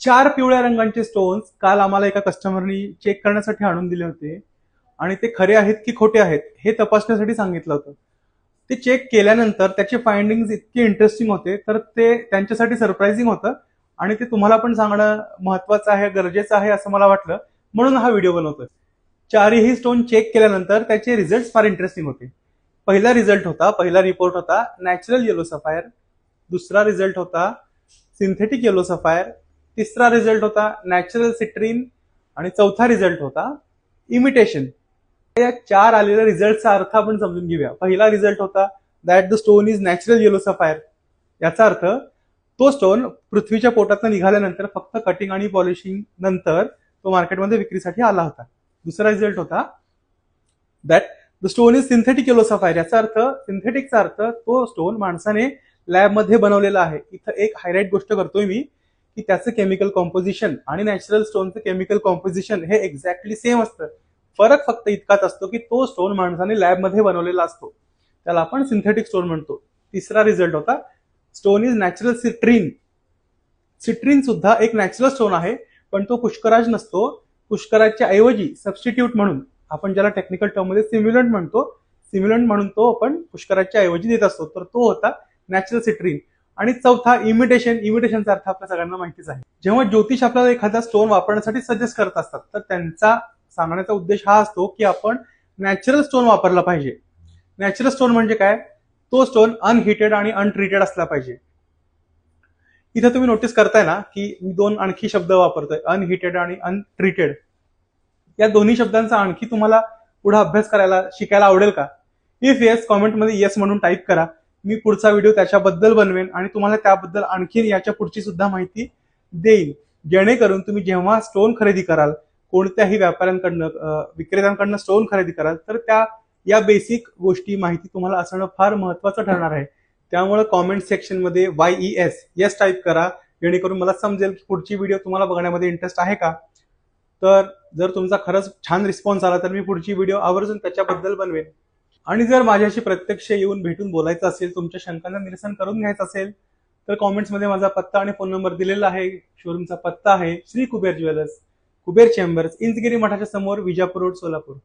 चार पिवळ्या रंगांचे स्टोन्स काल आम्हाला एका कस्टमरनी चेक करण्यासाठी आणून दिले होते. आणि ते खरे आहेत की खोटे आहेत हे तपासण्यासाठी सांगितलं होतं. ते चेक केल्यानंतर त्याचे फाइंडिंग इतके इंटरेस्टिंग होते तर ते त्यांच्यासाठी सरप्राइझिंग होतं. आणि ते तुम्हाला पण सांगणं महत्वाचं आहे गरजेचं आहे असं मला वाटलं. म्हणून हा व्हिडिओ बनवतोय. चारही स्टोन चेक केल्यानंतर त्याचे रिझल्ट फार इंटरेस्टिंग होते. पहिला रिझल्ट होता पहिला रिपोर्ट होता नॅचरल येलो सफायर दुसरा रिझल्ट होता सिंथेटिक येलो सफायर तिसरा रिझल्ट होता नॅचरल सिट्रीन आणि चौथा रिझल्ट होता इमिटेशन या चार आलेल्या रिझल्टचा अर्थ आपण समजून घेऊया. पहिला रिझल्ट होता that the stone is natural yellow sapphire याचा अर्थ तो स्टोन पृथ्वीच्या पोटातून निघाल्यानंतर फक्त कटिंग आणि पॉलिशिंग नंतर तो मार्केटमध्ये विक्रीसाठी आला होता. दुसरा रिझल्ट होता that the stone is synthetic yellow sapphire याचा अर्थ सिंथेटिकचा अर्थ तो स्टोन माणसाने लॅबमध्ये बनवलेला आहे. इथं एक हायलाईट गोष्ट करतोय मी. की त्याचं केमिकल कॉम्पोजिशन आणि नॅचरल स्टोनचं केमिकल कॉम्पोजिशन हे एक्झॅक्टली सेम असतं. फरक फक्त इतकाच असतो की तो स्टोन माणसाने लॅबमध्ये बनवलेला असतो. त्याला आपण सिंथेटिक स्टोन म्हणतो. तिसरा रिझल्ट होता stone is natural citrine citrine सुद्धा एक नॅचरल स्टोन आहे पण तो पुष्कराज नसतो. पुष्कराजच्या ऐवजी सबस्टिट्यूट म्हणून आपण ज्याला टेक्निकल टर्ममध्ये सिम्युलंट म्हणतो सिम्युलंट म्हणून तो आपण पुष्कराजच्या ऐवजी देत असतो. तर तो होता नॅचरल सिट्रीन आणि चौथा इमिटेशन इमिटेशनचा अर्थ आपल्या सगळ्यांना माहितीच आहे. जेव्हा ज्योतिष आपल्याला एखादा स्टोन वापरण्यासाठी सजेस्ट करत असतात तर त्यांचा सांगण्याचा उद्देश हा असतो की आपण नॅचरल स्टोन वापरला पाहिजे. नॅचरल स्टोन म्हणजे काय? तो स्टोन अनहिटेड आणि अनट्रीटेड असला पाहिजे. इथे तुम्ही नोटीस करताय ना की मी दोन आणखी शब्द वापरतोय अनहिटेड आणि अनट्रीटेड या दोन्ही शब्दांचा आणखी तुम्हाला पुढे अभ्यास करायला शिकायला आवडेल का? इफ येस कॉमेंटमध्ये येस म्हणून टाईप करा. मी पुढचा व्हिडिओ त्याच्याबद्दल बनवेन आणि तुम्हाला त्याबद्दल आणखी याच्या पुढची सुद्धा माहिती देईन. जेणेकरून तुम्ही जेव्हा स्टोन खरेदी कराल कोणत्याही व्यापाऱ्यांकडनं विक्रेत्यांकडनं स्टोन खरेदी कराल तर त्या या बेसिक गोष्टी माहिती तुम्हाला असणं फार महत्वाचं ठरणार आहे. त्यामुळे कॉमेंट सेक्शनमध्ये Y E S yes type करा. जेणेकरून मला समजेल की पुढची व्हिडिओ तुम्हाला बघण्यामध्ये इंटरेस्ट आहे का. तर जर तुमचा खरंच छान रिस्पॉन्स आला तर मी पुढची व्हिडिओ आवर्जून त्याच्याबद्दल बनवेन. आणि जर माझ्याशी प्रत्यक्ष येऊन भेटून बोलायचं असेल तुमच्या शंकांचं निरसन करून घ्यायचं असेल तर कॉमेंट्समध्ये माझा पत्ता आणि फोन नंबर दिलेला आहे. शोरूमचा पत्ता आहे श्री कुबेर ज्वेलर्स कुबेर चेंबर्स इंचगिरी मठाच्या समोर विजापूर रोड सोलापूर.